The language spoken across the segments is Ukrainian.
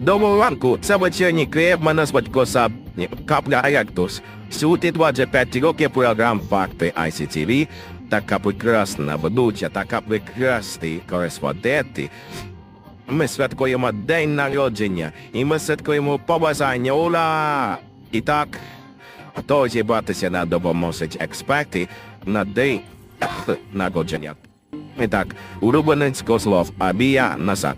Доброго ранку, це вечірній Косаб Капля Аяртус. Сьогодні 25 років програм «Факти ICTV». Така прекрасна ведуча, така прекрасний кореспонденти. Ми святкуємо день народження, і ми святкуємо побажання. Ура! І так, хто зібратися на допоможуть експерти на день народження. І так, улюбленець слов, Абія назад.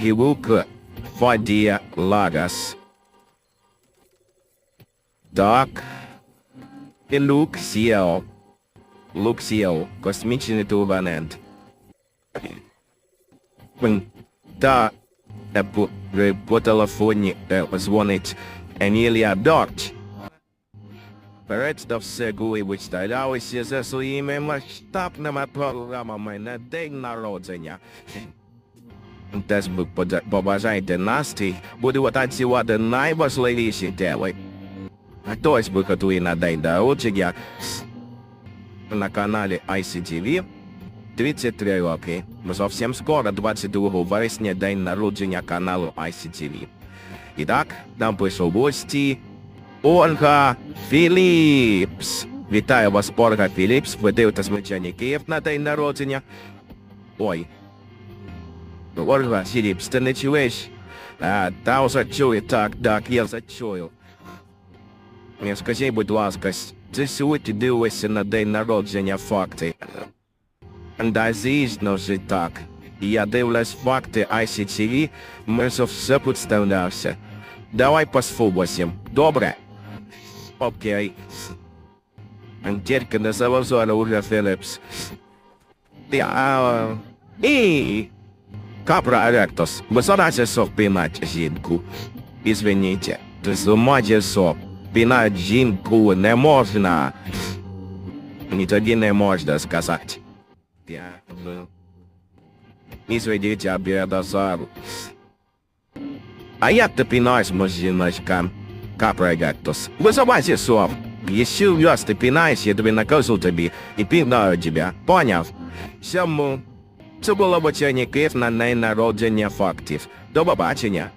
Кілук Фадія Лагас. Так. І Луксіо. Луксіо. Космічний турбанент. Та е, по, е, по телефоні е, дзвонить Емілія Дорч. Перед до всього виставлялися за своїми масштабними програмами на день народження. Десь ви побажаєте настрій, буду танцювати найважливіші теми. Хтось виготує на день народження на каналі ICTV 33 роки. Зовсім скоро, 22 вересня, день народження каналу ICTV. І так, нам прийшов гості Ольга Філіпс. Вітаю вас, Ольга Філіпс. Ви дивитесь звичайний Київ на день народження. Ой. Ольга Філіпс, ти не чуєш? А, та вже чую, так, так, я вже чую. Е, Скажіть, будь ласка, ти сьогодні дивишся на день народження факти? Да, звісно ж так. Я дивлюсь факти ICTV, ми ж все представлявся. Давай посфубасім, добре? Окей. Тільки не завозила Ольга Філіпс. Я... І... Капра Еректос, висорався сок пінать жінку. Ізвиніть, ти зумаді сок. Пінать жінку не можна. Ні тоді не можна сказати. Я... Ізвиніть, я бідозару. А як ти пінаєш жіночкам? Капра Еректос, висорався Еще Якщо раз ты пінаєш, я тебе накажу тебе и пинаю тебя. Понял? Всему. Це було вечірній Київ на день народження фактів. До побачення.